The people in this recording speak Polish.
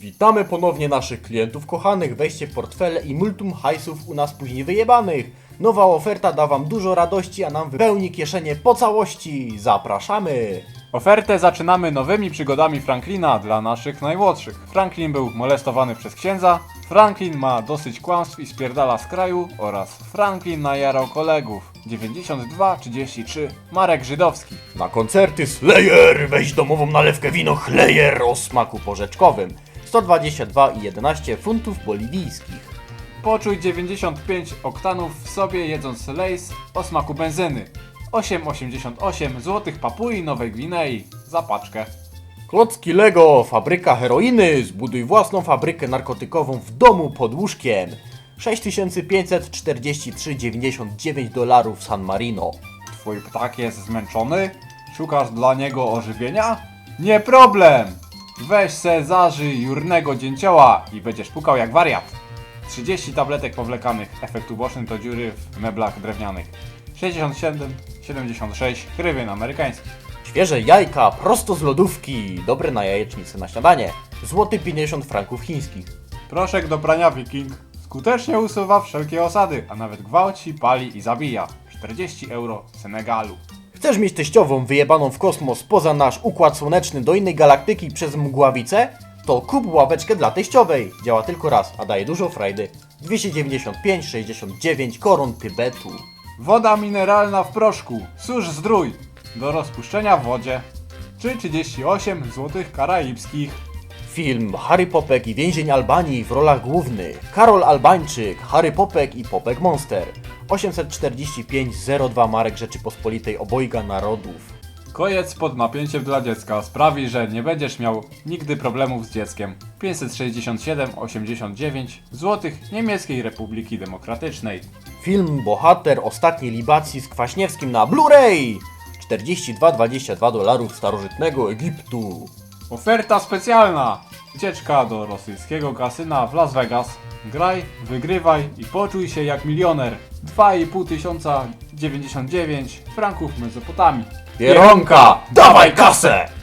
Witamy ponownie naszych klientów kochanych. Weźcie w portfele i multum hajsów u nas później wyjebanych. Nowa oferta da wam dużo radości, a nam wypełni kieszenie po całości. Zapraszamy! Ofertę zaczynamy nowymi przygodami Franklina dla naszych najmłodszych. Franklin był molestowany przez księdza, Franklin ma dosyć kłamstw i spierdala z kraju oraz Franklin najarał kolegów. 92-33 Marek Żydowski. Na koncerty Slayer weź domową nalewkę wino Chlejer o smaku porzeczkowym. 122,11 funtów boliwijskich. Poczuj 95 oktanów w sobie jedząc Lays o smaku benzyny. 8,88 złotych Papui Nowej Gwinei za paczkę. Klocki Lego, fabryka heroiny, zbuduj własną fabrykę narkotykową w domu pod łóżkiem. 6543,99 dolarów San Marino. Twój ptak jest zmęczony? Szukasz dla niego ożywienia? Nie problem! Weź se zażyj jurnego dzięcioła i będziesz pukał jak wariat. 30 tabletek powlekanych, efekt uboczny to dziury w meblach drewnianych. 67, 76 hrywien amerykańskich. Świeże jajka prosto z lodówki, dobre na jajecznicę na śniadanie. Złoty 50 franków chińskich. Proszek do prania Viking skutecznie usuwa wszelkie osady, a nawet gwałci, pali i zabija. 40 euro Senegalu. Chcesz mieć teściową wyjebaną w kosmos poza nasz układ słoneczny do innej galaktyki przez mgławicę? To kup ławeczkę dla teściowej. Działa tylko raz, a daje dużo frajdy. 295,69 koron Tybetu. Woda mineralna w proszku, susz zdrój, do rozpuszczenia w wodzie. Czy 38 złotych karaibskich. Film Harry Popek i więzień Albanii w rolach głównych. Karol Albańczyk, Harry Popek i Popek Monster. 845,02 marek Rzeczypospolitej obojga narodów. Kojec pod napięciem dla dziecka sprawi, że nie będziesz miał nigdy problemów z dzieckiem. 567,89 złotych Niemieckiej Republiki Demokratycznej. Film Bohater ostatniej libacji z Kwaśniewskim na Blu-ray! 42,22 dolarów starożytnego Egiptu. Oferta specjalna! Ucieczka do rosyjskiego kasyna w Las Vegas. Graj, wygrywaj i poczuj się jak milioner. 2,5 tysiąca 99 franków Mezopotamii. Pieronka, dawaj kasę!